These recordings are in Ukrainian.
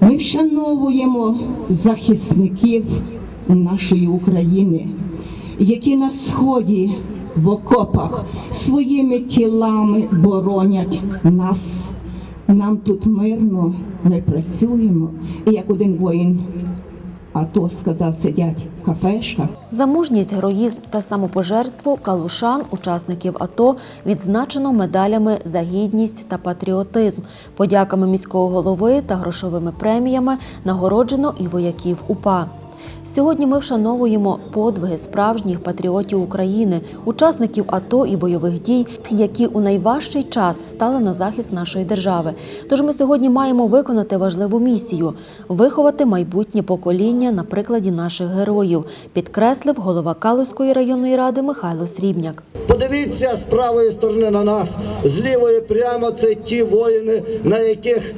ми вшановуємо захисників нашої України, які на сході в окопах своїми тілами боронять нас. Нам тут мирно, ми працюємо. І як один воїн АТО сказав, сидять в кафешках. За мужність, героїзм та самопожертву калушан, учасників АТО, відзначено медалями за гідність та патріотизм, подяками міського голови та грошовими преміями нагороджено і вояків УПА. Сьогодні ми вшановуємо подвиги справжніх патріотів України, учасників АТО і бойових дій, які у найважчий час стали на захист нашої держави. Тож ми сьогодні маємо виконати важливу місію виховати майбутнє покоління на прикладі наших героїв, підкреслив голова Калузької районної ради Михайло Срібняк. Подивіться з правої сторони на нас, з лівої прямо це ті воїни, на яких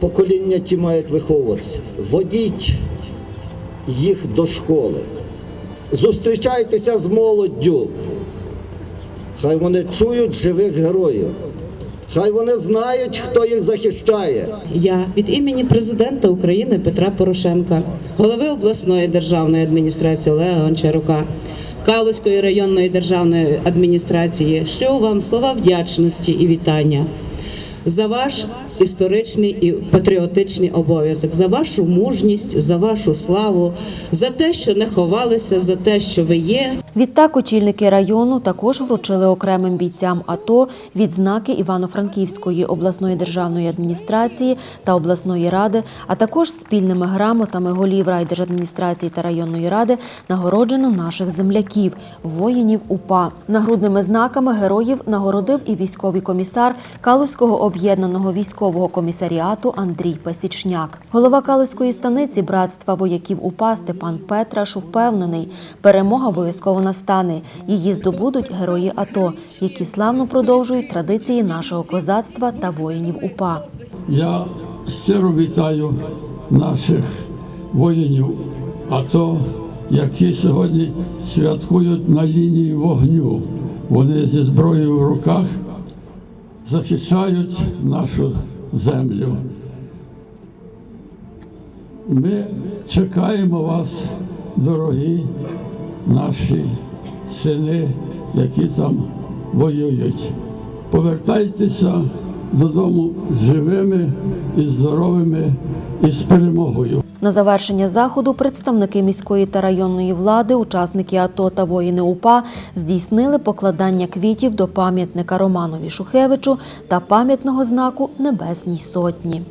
покоління ті мають виховуватися. Водіть їх до школи. Зустрічайтеся з молоддю. Хай вони чують живих героїв. Хай вони знають, хто їх захищає. Я від імені президента України Петра Порошенка, голови обласної державної адміністрації Олега Гончарука, Калузької районної державної адміністрації шлю вам слова вдячності і вітання за ваш історичний і патріотичний обов'язок, за вашу мужність, за вашу славу, за те, що не ховалися, за те, що ви є. Відтак очільники району також вручили окремим бійцям АТО відзнаки Івано-Франківської обласної державної адміністрації та обласної ради, а також спільними грамотами голів райдержадміністрації та районної ради нагороджено наших земляків, воїнів УПА. Нагрудними знаками героїв нагородив і військовий комісар Калузького об'єднаного військового комісаріату Андрій Пасічняк. Голова Калузької станиці братства вояків УПА Степан Петраш впевнений, перемога обов'язково настане. Її здобудуть герої АТО, які славно продовжують традиції нашого козацтва та воїнів УПА. Я щиро вітаю наших воїнів АТО, які сьогодні святкують на лінії вогню. Вони зі зброєю в руках захищають нашу землю. Ми чекаємо вас, дорогі наші сини, які там воюють. Повертайтеся додому живими і здоровими і з перемогою. На завершення заходу представники міської та районної влади, учасники АТО та воїни УПА здійснили покладання квітів до пам'ятника Романові Шухевичу та пам'ятного знаку Небесній Сотні.